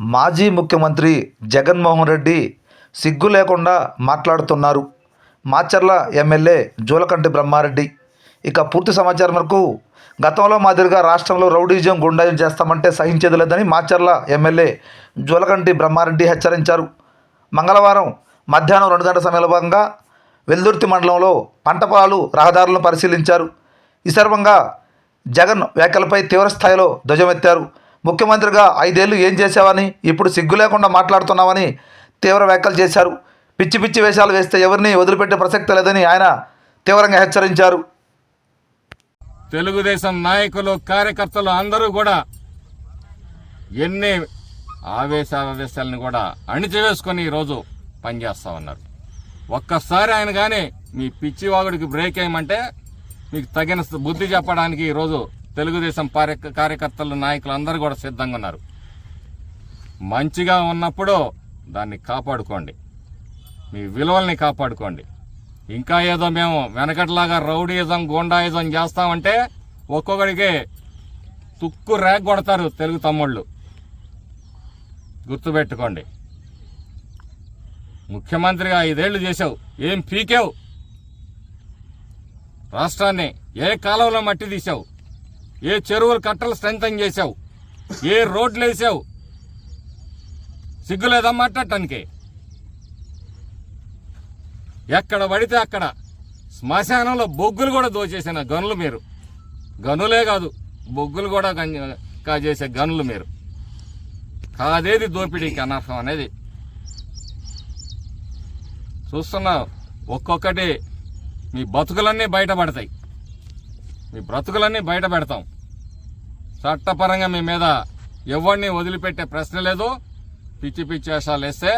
మాజీ ముఖ్యమంత్రి జగన్మోహన్ రెడ్డి సిగ్గు లేకుండా మాట్లాడుతున్నారు. మాచర్ల ఎమ్మెల్యే జూలకంటి బ్రహ్మారెడ్డి. ఇక పూర్తి సమాచారం వరకు గతంలో మాదిరిగా రాష్ట్రంలో రౌడీజం గుండాయిజం చేస్తామంటే సహించేది లేదని మాచర్ల ఎమ్మెల్యే జూలకంటి బ్రహ్మారెడ్డి హెచ్చరించారు. మంగళవారం మధ్యాహ్నం రెండు గంటల సమయంలో భాగంగా వెల్దుర్తి మండలంలో పంట పొలాలు రహదారులను పరిశీలించారు. ఈ సందర్భంగా జగన్ వ్యాఖ్యలపై తీవ్రస్థాయిలో ధ్వజమెత్తారు. ముఖ్యమంత్రిగా ఐదేళ్ళు ఏం చేశావని ఇప్పుడు సిగ్గు లేకుండా మాట్లాడుతున్నావని తీవ్ర వ్యాఖ్యలు చేశారు. పిచ్చి పిచ్చి వేషాలు వేస్తే ఎవరిని వదిలిపెట్టే ప్రసక్తి లేదని ఆయన తీవ్రంగా హెచ్చరించారు. తెలుగుదేశం నాయకులు కార్యకర్తలు అందరూ కూడా ఎన్ని ఆవేశావేశాలను కూడా అణిచివేసుకొని ఈరోజు పనిచేస్తా ఉన్నారు. ఒక్కసారి ఆయన కానీ మీ పిచ్చివాగుడికి బ్రేక్ వేయమంటే మీకు తగిన బుద్ధి చెప్పడానికి ఈరోజు తెలుగుదేశం కార్య- కార్యకర్తలు నాయకులు అందరూ కూడా సిద్ధంగా ఉన్నారు. మంచిగా ఉన్నప్పుడు దాన్ని కాపాడుకోండి. మీ విలువల్ని కాపాడుకోండి. ఇంకా ఏదో మేము వెనకట్లాగా రౌడీయిజం గోండాయిజం చేస్తామంటే ఒక్కొక్కడికి తుక్కు రేగ కొడతారు తెలుగు తమ్ముళ్ళు. గుర్తుపెట్టుకోండి. ముఖ్యమంత్రిగా ఐదేళ్ళు చేసావు ఏం పీకావు? రాష్ట్రాన్ని ఏ కాలంలో మట్టి తీసావు ఏ చెరువులు కట్టలు స్ట్రెంగ్ చేసావు ఏ రోడ్లు వేసావు? సిగ్గులేదా మాట్లాడటానికి ఎక్కడ పడితే అక్కడ శ్మశానంలో బొగ్గులు కూడా దోచేసిన గనులు మీరు. గనులే కాదు బొగ్గులు కూడా కాజేసే గనులు మీరు. కాదేది దోపిడీకి అనర్థం అనేది? చూస్తున్నా ఒక్కొక్కటి మీ బతుకులన్నీ బయటపడతాయి. మీ బ్రతుకులన్నీ బయట పెడతాం. చట్టపరంగా మీ మీద ఎవరిని వదిలిపెట్టే ప్రశ్న లేదు. పిచ్చి పిచ్చి వేషాలు వేస్తే